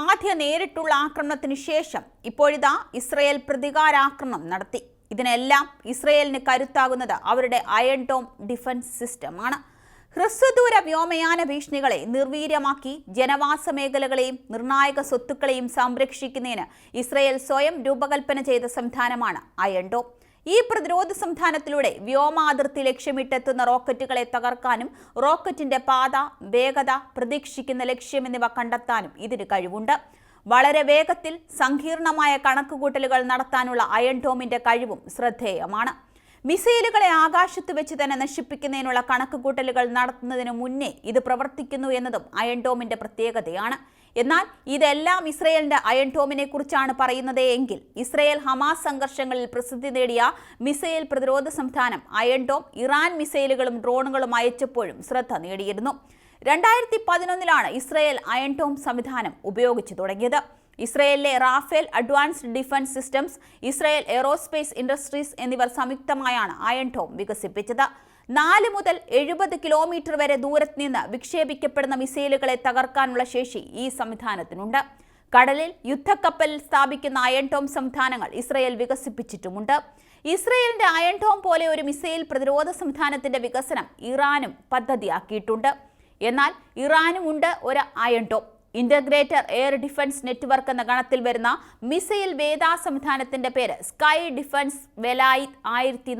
ആദ്യ നേരിട്ടുള്ള ആക്രമണത്തിന് ശേഷം ഇപ്പോഴിതാ ഇസ്രയേൽ പ്രതികാരാക്രമണം നടത്തി. ഇതിനെല്ലാം ഇസ്രയേലിന് കരുത്താകുന്നത് അവരുടെ അയൺ ഡോം ഡിഫൻസ് സിസ്റ്റമാണ് ഹ്രസ്വദൂര വ്യോമയാന ഭീഷണികളെ നിർവീര്യമാക്കി ജനവാസ മേഖലകളെയും നിർണായക സ്വത്തുക്കളെയും സംരക്ഷിക്കുന്നതിന് ഇസ്രയേൽ സ്വയം രൂപകൽപ്പന ചെയ്ത സംവിധാനമാണ് അയൺ ഡോം ഈ പ്രതിരോധ സംവിധാനത്തിലൂടെ വ്യോമാതിർത്തി ലക്ഷ്യമിട്ടെത്തുന്ന റോക്കറ്റുകളെ തകർക്കാനും റോക്കറ്റിന്റെ പാത വേഗത പ്രതീക്ഷിക്കുന്ന ലക്ഷ്യം എന്നിവ കണ്ടെത്താനും ഇതിന് കഴിവുണ്ട്. വളരെ വേഗത്തിൽ സങ്കീർണമായ കണക്കുകൂട്ടലുകൾ നടത്താനുള്ള അയൺ ഡോമിന്റെ കഴിവും ശ്രദ്ധേയമാണ്. മിസൈലുകളെ ആകാശത്ത് വെച്ച് തന്നെ നശിപ്പിക്കുന്നതിനുള്ള കണക്കുകൂട്ടലുകൾ നടത്തുന്നതിന് മുന്നേ ഇത് പ്രവർത്തിക്കുന്നു എന്നതും അയൺ ഡോമിന്റെ പ്രത്യേകതയാണ്. എന്നാൽ ഇതെല്ലാം ഇസ്രയേലിന്റെ അയൺ ടോമിനെ കുറിച്ചാണ് പറയുന്നത് എങ്കിൽ ഇസ്രയേൽ ഹമാസ് സംഘർഷങ്ങളിൽ പ്രസിദ്ധി നേടിയ മിസൈൽ പ്രതിരോധ സംവിധാനം അയൺ ടോം ഇറാൻ മിസൈലുകളും ഡ്രോണുകളും അയച്ചപ്പോഴും ശ്രദ്ധ നേടിയിരുന്നു. രണ്ടായിരത്തി പതിനൊന്നിലാണ് ഇസ്രയേൽ അയൺ ടോം സംവിധാനം ഉപയോഗിച്ചു തുടങ്ങിയത്. ഇസ്രയേലിലെ Rafael advanced defence systems Israel aerospace industries എന്നിവർ സംയുക്തമായാണ് അയൺ ടോം വികസിപ്പിച്ചത്. നാല് മുതൽ എഴുപത് കിലോമീറ്റർ വരെ ദൂരത്ത് നിന്ന് വിക്ഷേപിക്കപ്പെടുന്ന മിസൈലുകളെ തകർക്കാനുള്ള ശേഷി ഈ സംവിധാനത്തിനുണ്ട്. കടലിൽ യുദ്ധക്കപ്പലിൽ സ്ഥാപിക്കുന്ന അയൺ ടോം സംവിധാനങ്ങൾ ഇസ്രയേൽ വികസിപ്പിച്ചിട്ടുമുണ്ട്. ഇസ്രയേലിന്റെ അയൺ ടോം പോലെ ഒരു മിസൈൽ പ്രതിരോധ സംവിധാനത്തിന്റെ വികസനം ഇറാനും പദ്ധതിയാക്കിയിട്ടുണ്ട്. എന്നാൽ ഇറാനും ഉണ്ട് ഒരു iron dome. Integrator air defence network എന്ന ഗണത്തിൽ വരുന്ന മിസൈൽ വേദ സംവിധാനത്തിന്റെ പേര് സ്കൈ ഡിഫൻസ് വെലായി ആയിരത്തി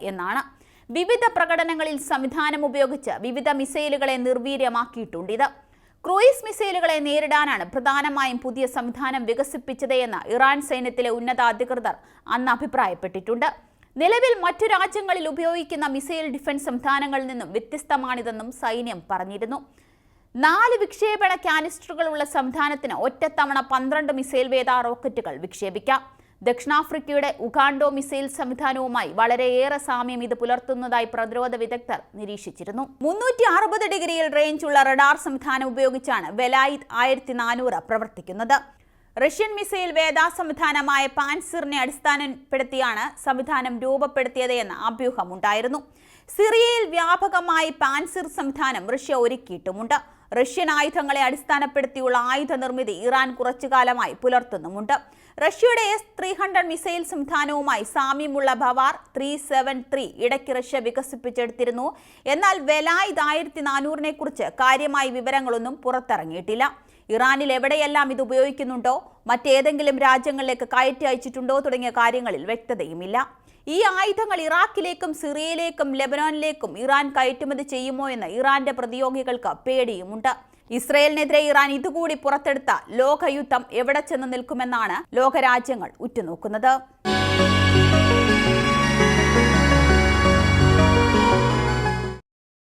എന്നാണ്. വിവിധ പ്രകടനങ്ങളിൽ സംവിധാനം ഉപയോഗിച്ച് വിവിധ മിസൈലുകളെ നിർവീര്യമാക്കിയിട്ടുണ്ട് ഇത്. ക്രൂയിസ് മിസൈലുകളെ നേരിടാനാണ് പ്രധാനമായും പുതിയ സംവിധാനം വികസിപ്പിച്ചത് എന്ന് ഇറാൻ സൈന്യത്തിലെ ഉന്നത അധികൃതർ അന്ന് അഭിപ്രായപ്പെട്ടിട്ടുണ്ട്. നിലവിൽ മറ്റു രാജ്യങ്ങളിൽ ഉപയോഗിക്കുന്ന മിസൈൽ ഡിഫൻസ് സംവിധാനങ്ങളിൽ നിന്നും വ്യത്യസ്തമാണിതെന്നും സൈന്യം പറഞ്ഞിരുന്നു. നാല് വിക്ഷേപണ കാനിസ്റ്ററുകളുള്ള സംവിധാനത്തിന് ഒറ്റത്തവണ പന്ത്രണ്ട് മിസൈൽ വേദ റോക്കറ്റുകൾ വിക്ഷേപിക്കാം. ദക്ഷിണാഫ്രിക്കയുടെ ഉഗാണ്ടോ മിസൈൽ സംവിധാനവുമായി വളരെയേറെ സാമ്യം ഇത് പുലർത്തുന്നതായി പ്രതിരോധ വിദഗ്ധർ നിരീക്ഷിച്ചിരുന്നു. മുന്നൂറ്റി അറുപത് ഡിഗ്രിയിൽ റേഞ്ചുള്ള റഡാർ സംവിധാനം ഉപയോഗിച്ചാണ് വെലായിത് ആയിരത്തി നാനൂറ് പ്രവർത്തിക്കുന്നത്. റഷ്യൻ മിസൈൽ വേദാ സംവിധാനമായ പാൻസിറിനെ അടിസ്ഥാനപ്പെടുത്തിയാണ് സംവിധാനം രൂപപ്പെടുത്തിയത് എന്ന അഭ്യൂഹമുണ്ടായിരുന്നു. സിറിയയിൽ വ്യാപകമായി പാൻസിർ സംവിധാനം റഷ്യ ഒരുക്കിയിട്ടുമുണ്ട്. റഷ്യൻ ആയുധങ്ങളെ അടിസ്ഥാനപ്പെടുത്തിയുള്ള ആയുധ നിർമ്മിതി ഇറാൻ കുറച്ചുകാലമായി പുലർത്തുന്നുമുണ്ട്. റഷ്യയുടെ എസ് ത്രീ ഹൺഡ്രഡ് മിസൈൽ സംവിധാനവുമായി സാമ്യമുള്ള ഭവാർ ത്രീ സെവൻ ത്രീ ഇടയ്ക്ക് റഷ്യ വികസിപ്പിച്ചെടുത്തിരുന്നു. എന്നാൽ വെലായിദ് ആയിരത്തി നാനൂറിനെ കുറിച്ച് കാര്യമായ വിവരങ്ങളൊന്നും പുറത്തിറങ്ങിയിട്ടില്ല. ഇറാനിൽ എവിടെയെല്ലാം ഇത് ഉപയോഗിക്കുന്നുണ്ടോ മറ്റേതെങ്കിലും രാജ്യങ്ങളിലേക്ക് കയറ്റി അയച്ചിട്ടുണ്ടോ തുടങ്ങിയ കാര്യങ്ങളിൽ വ്യക്തതയുമില്ല. ഈ ആയുധങ്ങൾ ഇറാഖിലേക്കും സിറിയയിലേക്കും ലെബനോനിലേക്കും ഇറാൻ കയറ്റുമതി ചെയ്യുമോ എന്ന് ഇറാന്റെ പ്രതിയോഗികൾക്ക് പേടിയുമുണ്ട്. ഇസ്രയേലിനെതിരെ ഇറാൻ ഇതുകൂടി പുറത്തെടുത്ത ലോകയുദ്ധം എവിടെ ചെന്ന് നിൽക്കുമെന്നാണ് ലോകരാജ്യങ്ങൾ ഉറ്റുനോക്കുന്നത്.